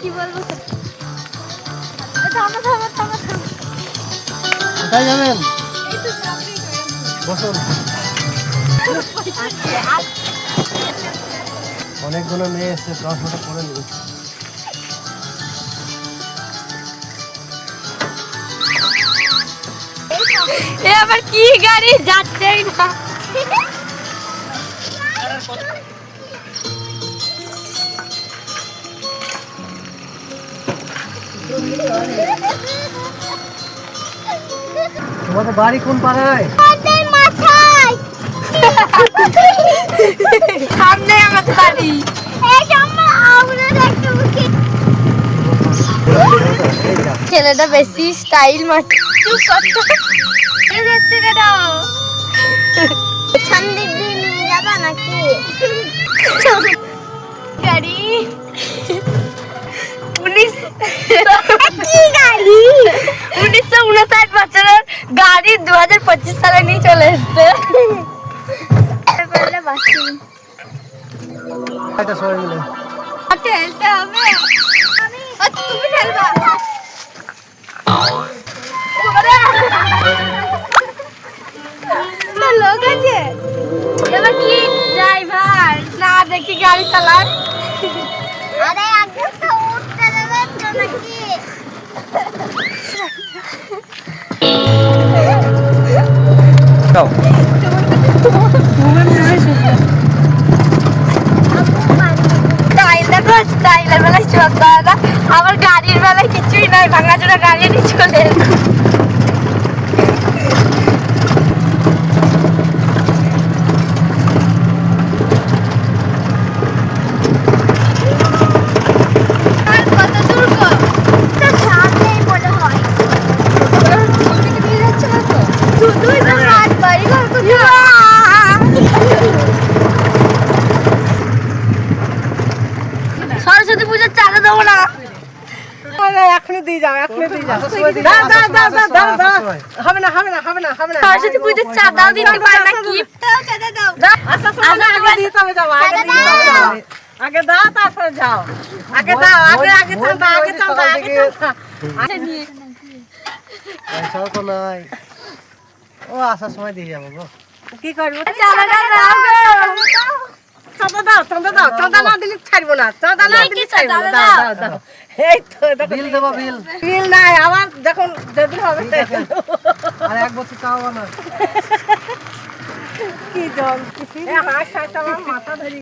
কি বলব? থামো থামো থামো থামো। কোথায় যাবেন? বসুন। অনেকগুলো মেয়ে এসছে চশমাটা পরে নিন এ আবার কি গাড়ি? যাচ্ছেই না। তোমাদের বাড়ি কোন পাড়ায়? সামনে আমাদের বাড়ি। ছেলেটা বেশি স্টাইল মারছে যাবা নাকি? গাড়ি। কি গাড়ি। উনিশশো উনষাট বছরের গাড়ি দু হাজার পঁচিশ সালে নিয়ে চলে এসছে। ঠেলতে হবে। আচ্ছা, তুমি ঠেলবা না, লোক আছে? এবার কি? ড্রাইভার না দেখি গাড়ি চালান না আমার গাড়ির বেলায় কিছুই নাই ভাঙাচোরা গাড়ি নিয়ে চলে এলো। আর কত দূর গো? তো সামনেই মনে হয় ওদিকে নিয়ে যাচ্ছে না তো? শুধুই তো হাত বাড়ি ঘর সরস্বতী পুজোর চাঁদা দেবো না। এখনই দিয়ে যাও এখনই দিয়ে যাও। আসার সময় দিন, দাও দাও আসার দাও সময়, দাও দাও। আসার দাও সময়। হবে না হবে না হবে না হবে না। সরস্বতী পুজোর চাঁদাও দিতে পারে না গিফটটাও চাঁদা দাও। আসার সময় আগে দিতে হবে যাও আগে দিতে হবে যাও। আগে দাও তারপরে যাও। আগে দাও আগে আগে চান্দা আগে চান্দা আগে চান্দা আচ্ছা, নিয়ে পয়সাও তো নাই। ও আসার সময় দিয়ে যাব গো। কি করব? চাঁদাটা দাও গো। চাঁদা দাও চাঁদা দাও চাঁদা না দিলে ছাড়বো না চাঁদা না দিলে ছাড়বো না। দাও দাও? এই তো বিল দেবো বিল। বিল নাই আবার যখন যেদিন হবে আর এক বছর চাওয়া না। কি জল হাঁস হাঁস আমার মাথা ধরি।